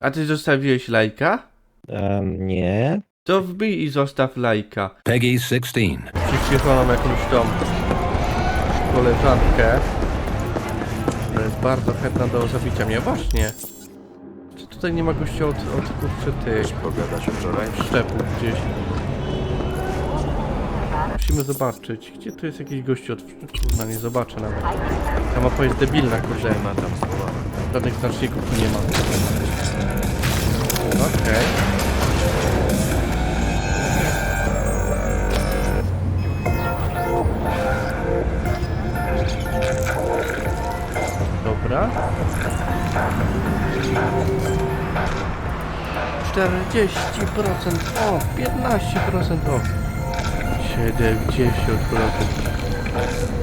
A ty zostawiłeś lajka? Um, nie. To wbij i zostaw lajka. Peggy 16. Przyświetloną jakąś tą koleżankę. która jest bardzo chętna do zabicia mnie. Właśnie. Czy tutaj nie ma gościa od, od kurczę tych Pogadać o wczoraj? szczepów gdzieś? Musimy zobaczyć. Gdzie tu jest jakiś gościu od... Kurna, nie zobaczę nawet. Ta mapa jest debilna, kurde. Ma tam słowa. Żadnych znaczników tu nie ma. Okej. Dobra. 40% off, 15% off. 70%.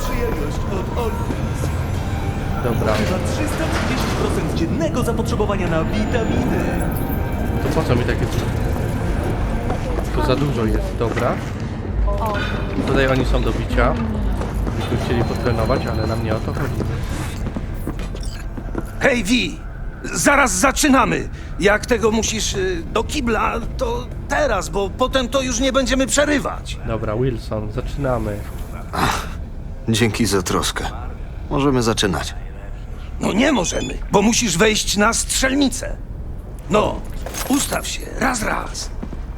Przyjemność od Orphis. Dobra. Za 330% dziennego zapotrzebowania na witaminy. To po co mi takie coś? To za dużo jest, dobra. Tutaj oni są do bicia. Byśmy chcieli potrenować, ale nam nie o to chodzi. Hej, Wi! Zaraz zaczynamy! Jak tego musisz y, do kibla, to teraz, bo potem to już nie będziemy przerywać. Dobra, Wilson, zaczynamy. Dzięki za troskę. Możemy zaczynać. No nie możemy, bo musisz wejść na strzelnicę. No, ustaw się, raz, raz.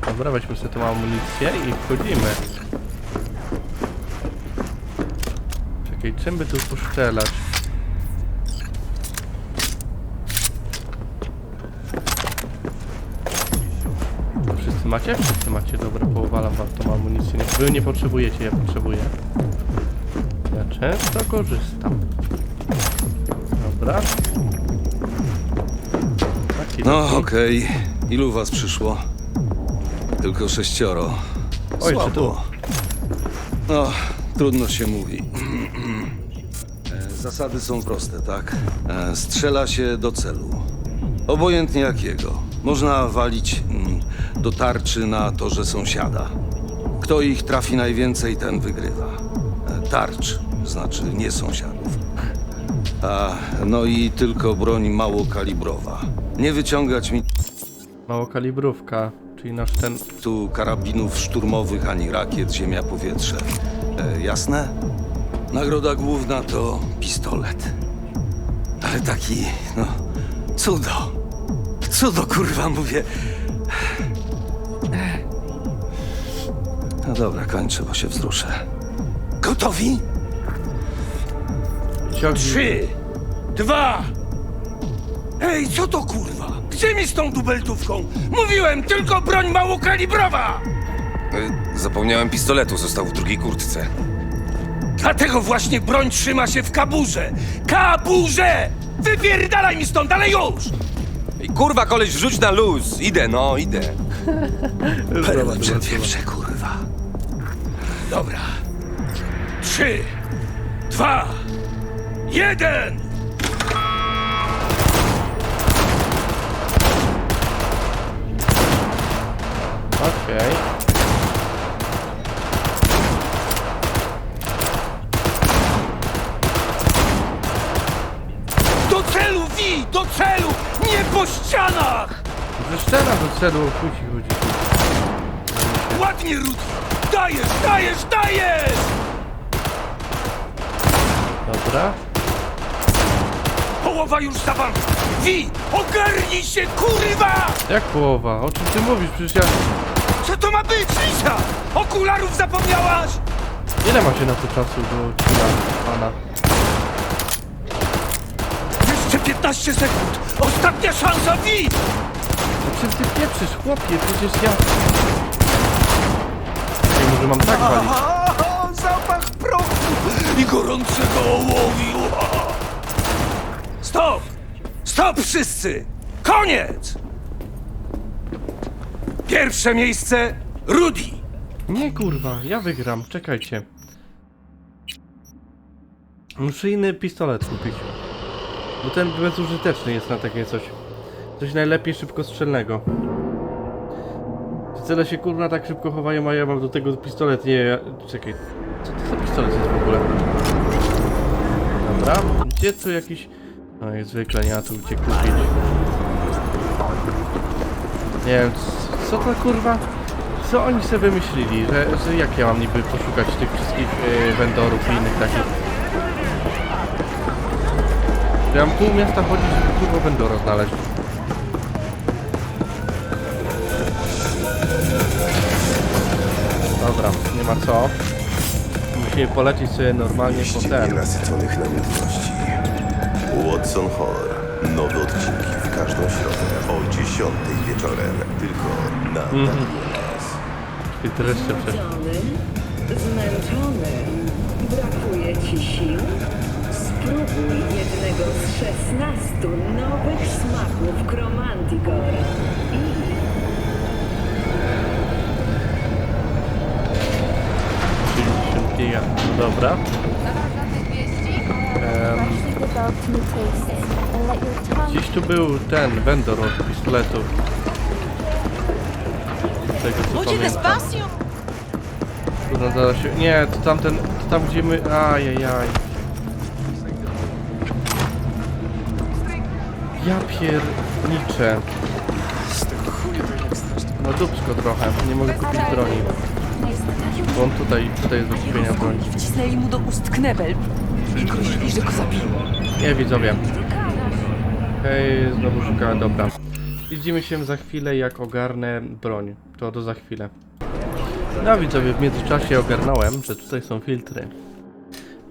Dobra, weźmy sobie tą amunicję i wchodzimy. Czekaj, czym by tu poszczelać? Wszyscy macie? Wszyscy macie, dobra, powalam wam tą amunicję. Wy nie potrzebujecie, ja potrzebuję. Często korzystam. Dobra. Taki No, okej. Ilu was przyszło? Tylko sześcioro. Oj, czy tu? No, trudno się mówi. E, Zasady są proste, tak? E, Strzela się do celu. Obojętnie jakiego. Można walić mm, do tarczy na torze sąsiada. Kto ich trafi najwięcej, ten wygrywa. E, Tarcz, znaczy nie sąsiadów. A, no i tylko broń małokalibrowa. Nie wyciągać mi Małokalibrówka, czyli nasz ten tu karabinów szturmowych ani rakiet ziemia-powietrze. E, jasne? Nagroda główna to pistolet. Ale taki, no, cudo. Cudo, kurwa, mówię. No dobra, kończę, bo się wzruszę. Gotowi? Trzy, dwa. Ej, co to kurwa? Gdzie mi z tą dubeltówką? Mówiłem, tylko broń małokalibrowa! Y, Zapomniałem pistoletu, został w drugiej kurtce. Dlatego właśnie broń trzyma się w kaburze! Kaburze! Wypierdalaj mi stąd, ale już! Ej, kurwa, koleś, wrzuć na luz! Idę, no, idę. Perły przedwieprze, kurwa. Dobra. Trzy, dwa, jeden! Okej. Do celu, Wi! Do celu! Nie po ścianach! Zeszczera do celu, chuj ci chodzi. Ładnie, Rudy! Dajesz, dajesz, dajesz! Dobra. Połowa już za wami! Wi! Ogarnij się, kurwa! Jak połowa? O czym ty mówisz? Przecież ja... Co to ma być, Lisa? Okularów zapomniałaś? Ile macie na to czasu do kina pana? Jeszcze 15 sekund! Ostatnia szansa, Wi! O czym ty pieprzysz, chłopie? Przecież ja... Nie może mam tak walić. Aha, zapach prochu i gorącego ołowiu! Stop! Stop wszyscy! Koniec! Pierwsze miejsce Rudy. Nie kurwa, ja wygram, czekajcie. Muszę inny pistolet kupić. Bo ten bezużyteczny jest na takie coś. Coś najlepiej szybkostrzelnego. Cele się kurwa tak szybko chowają, a ja mam do tego pistolet, nie... ja- Czekaj, co to za pistolet jest w ogóle? Gdzie tu jakiś... No jak zwykle nie ma tu gdzie kupić. Nie wiem, co to kurwa? Co oni sobie wymyślili? Że, że jak ja mam niby poszukać tych wszystkich yy, vendorów i innych takich? Ja mam pół miasta chodzić, żeby kurwa vendora znaleźć. Dobra, nie ma co. Musimy polecieć sobie normalnie po ten. namiętności. Watson Horror. Nowe odcinki w każdą środę o 10 wieczorem. Tylko na Mhm. WNS. I wreszcie przecież. Zmęczony? Zmęczony? Brakuje ci sił? Spróbuj jednego z 16 nowych smaków Chromanticor. I 60 giga. No dobra. Em, tastes and let your tongue Gdzieś tu był ten vendor od pistoletów. Z tego co pamiętam. Zaraz się... Nie, to tamten... To tam gdzie my... Ajajaj. Ja pierniczę. No dupsko trochę. Nie mogę kupić broni. Bo on tutaj, tutaj jest do kupienia broni. Wcisnęli mu do ust knebel i grozili, że go. Nie widzowie. Hej, znowu szukałem, dobra. Widzimy się za chwilę jak ogarnę broń. To do za chwilę. No widzowie, w międzyczasie ogarnąłem, że tutaj są filtry.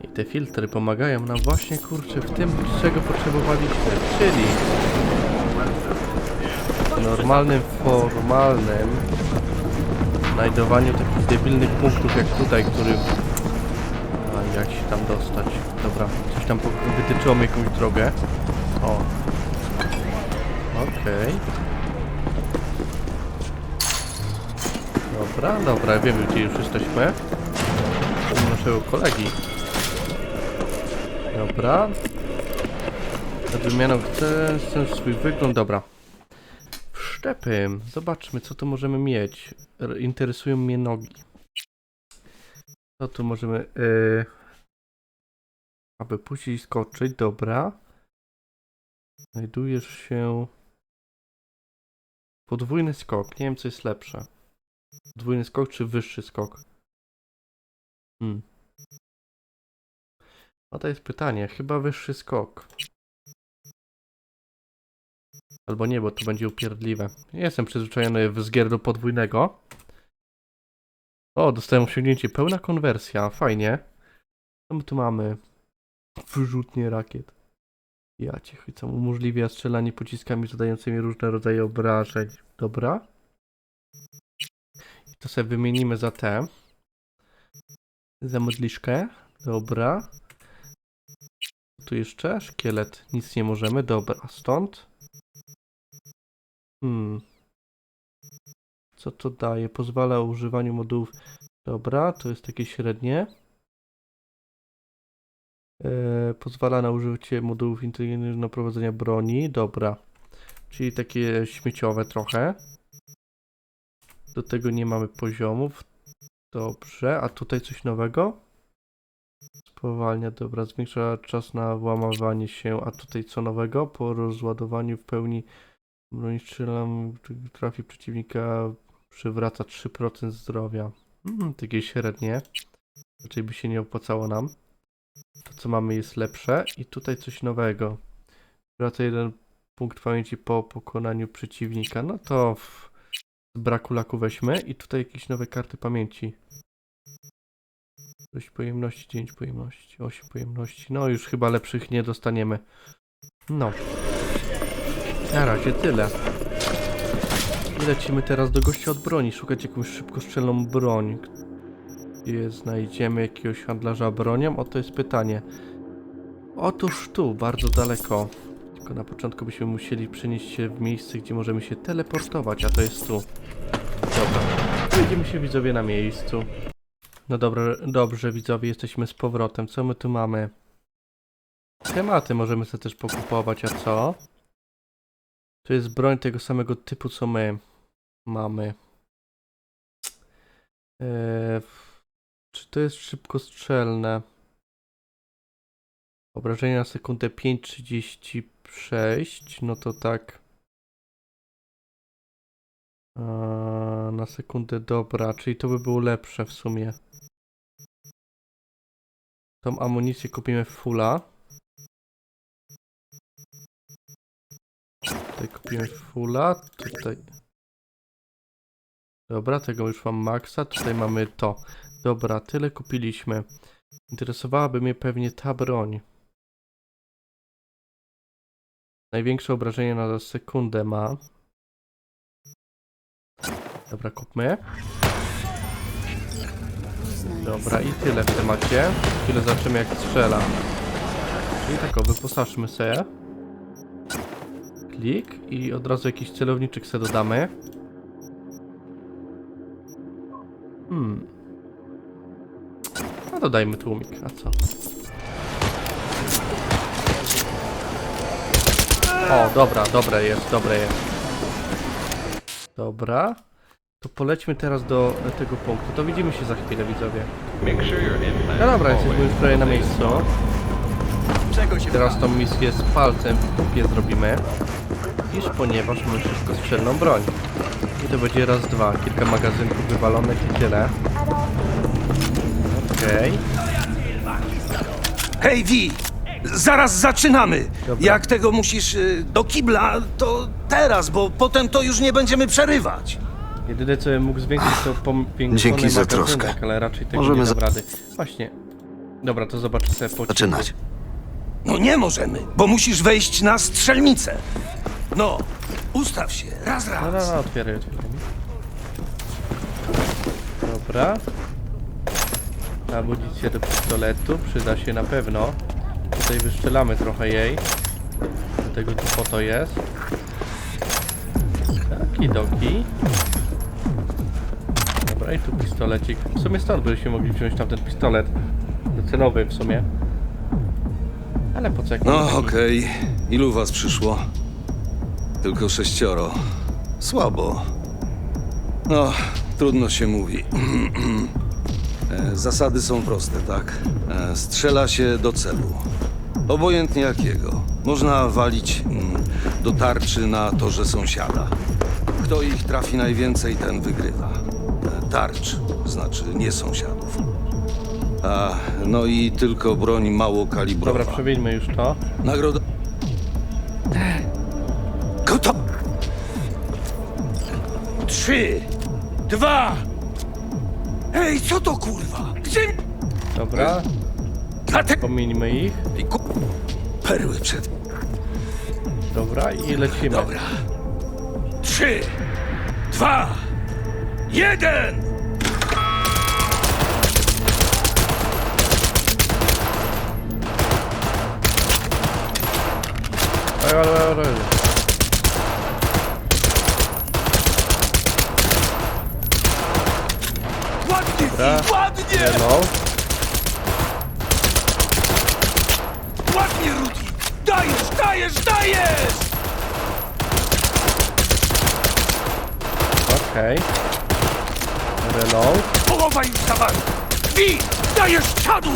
I te filtry pomagają nam właśnie, kurczę, w tym, czego potrzebowaliśmy, czyli w normalnym, formalnym znajdowaniu takich debilnych punktów jak tutaj, który... Jak się tam dostać? Dobra, coś tam wytyczyło mi jakąś drogę. O. Okej. Dobra, dobra, wiemy gdzie już jesteśmy. U naszego kolegi. Dobra. Wymianą chcę, chcę swój wygląd, dobra. Wszczepy. Zobaczmy co tu możemy mieć. Interesują mnie nogi. Co tu możemy... Yy... Aby puścić skoczyć, dobra. Znajdujesz się... Podwójny skok. Nie wiem, co jest lepsze. Podwójny skok czy wyższy skok? Hmm. No to jest pytanie. Chyba wyższy skok. Albo nie, bo to będzie upierdliwe. Jestem przyzwyczajony z gier do podwójnego. O, dostałem osiągnięcie. Pełna konwersja. Fajnie. Co my tu mamy? Wyrzutnie rakiet. Ja cię chycam. Umożliwia strzelanie pociskami zadającymi różne rodzaje obrażeń. Dobra. I to sobie wymienimy za te. Za modliszkę. Dobra. Tu jeszcze szkielet. Nic nie możemy. Dobra. Stąd. Hmm. Co to daje? Pozwala o używaniu modułów. Dobra, to jest takie średnie. E, pozwala na użycie modułów inteligentnych na prowadzenia broni. Dobra. Czyli takie śmieciowe trochę. Do tego nie mamy poziomów. Dobrze, a tutaj coś nowego? Spowalnia, dobra, zwiększa czas na włamywanie się, a tutaj co nowego? Po rozładowaniu w pełni broń strzelam, trafi przeciwnika, przywraca 3% zdrowia. Hmm, takie średnie. Raczej by się nie opłacało nam. To co mamy jest lepsze i tutaj coś nowego. Wraca jeden punkt pamięci po pokonaniu przeciwnika. No to w... z braku laku weźmy i tutaj jakieś nowe karty pamięci. 6 pojemności, 9 pojemności, 8 pojemności. No już chyba lepszych nie dostaniemy. No. Na razie tyle. Lecimy teraz do gościa od broni, szukać jakąś szybkostrzelną broń. Gdzie znajdziemy jakiegoś handlarza bronią? Oto jest pytanie. Otóż tu, bardzo daleko. Tylko na początku byśmy musieli przenieść się w miejsce, gdzie możemy się teleportować, a to jest tu. Dobra. Będziemy się widzowie na miejscu. No dobra, dobrze widzowie, jesteśmy z powrotem. Co my tu mamy? Tematy możemy sobie też pokupować, a co? To jest broń tego samego typu, co my mamy. Eee, czy to jest szybkostrzelne? Obrażenia na sekundę 5,36. No to tak. A, na sekundę dobra, czyli to by było lepsze w sumie. Tą amunicję kupimy w fulla. Tutaj kupimy fulla, tutaj. Dobra, tego już mam maksa, tutaj mamy to. Dobra, tyle kupiliśmy. Interesowałaby mnie pewnie ta broń. Największe obrażenie na sekundę ma. Dobra, kupmy. Dobra, i tyle w temacie. Chwilę zobaczymy jak strzela. Czyli tak, o, wyposażmy se. Klik i od razu jakiś celowniczek se dodamy. Hmm. No dodajmy tłumik, a co? O, dobra, dobre jest, dobre jest. Dobra. To polećmy teraz do tego punktu. To widzimy się za chwilę, widzowie. No dobra, jesteśmy już prawie na miejscu. Teraz tą misję z palcem w dupie zrobimy. Iż ponieważ mamy wszystko strzelną broń. To będzie raz, dwa. Kilka magazynków wywalonych i tyle. Okej. Hej, Wi! Zaraz zaczynamy! Dobra. Jak tego musisz y, do kibla, to teraz, bo potem to już nie będziemy przerywać. Jedyne co bym mógł zwiększyć to powiększony Dzięki za magazynek, troskę. ale raczej tego Możemy nie za- dam rady. Właśnie. Dobra, to zobaczę sobie po Zaczynać. No nie możemy, bo musisz wejść na strzelnicę. No, ustaw się, raz, No, raz. no, no, otwieraj, otwieraj. Dobra. Amunicję do pistoletu przyda się na pewno. Tutaj wyszczelamy trochę jej. Dlatego tu po to jest. Taki doki. Dobra, i tu pistolecik. W sumie stąd byśmy mogli wziąć tamten pistolet. Docelowy w sumie. Ale po co No, okej. Ilu was przyszło? Tylko sześcioro. Słabo. No, trudno się mówi. E, Zasady są proste, tak? E, Strzela się do celu. Obojętnie jakiego. Można walić mm, do tarczy na torze sąsiada. Kto ich trafi najwięcej, ten wygrywa. E, Tarcz, znaczy nie sąsiadów. A, no i tylko broń mało kalibrowa. Dobra, przewieźmy już to. Nagroda. Trzy, dwa. Ej, co to kurwa? Gdzie? Dobra, Dlatego. pomińmy ich. I ku... Perły przed. Dobra, i lecimy. Dobra. Trzy, dwa, jeden. Oj, oj, oj, oj. Ładnie, Dobra. Ładnie! Hello. Ładnie, Rudy! Dajesz, dajesz, dajesz! Okej. Reload, Połowa już za wami! Wi, dajesz czadu!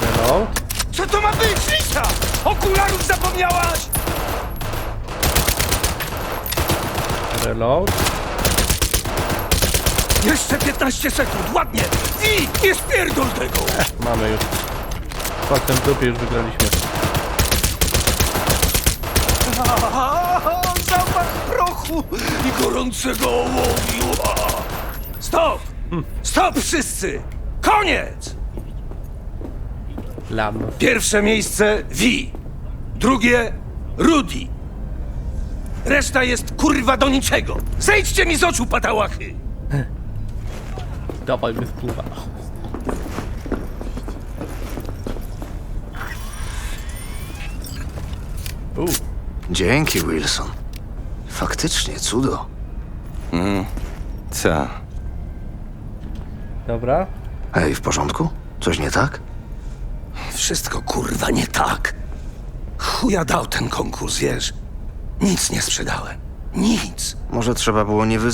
reload. Co to ma być, Lisa? Okularów zapomniałaś? Reload. Jeszcze 15 sekund, ładnie! I nie spierdol tego! Mamy już. Potem w dupie już wygraliśmy. Aaa, Zapach prochu i gorącego ołowiu! Stop! Stop wszyscy! Koniec! Lam. Pierwsze miejsce Vi. Drugie Rudy. Reszta jest kurwa do niczego. Zejdźcie mi z oczu, patałachy! Dawaj, wyspływa. U, Dzięki, Wilson. Faktycznie cudo. Co? dobra. Ej, w porządku? Coś nie tak? Wszystko kurwa nie tak. Chuja dał ten konkurs, wiesz? Nic nie sprzedałem. Nic. Może trzeba było nie wyzywać.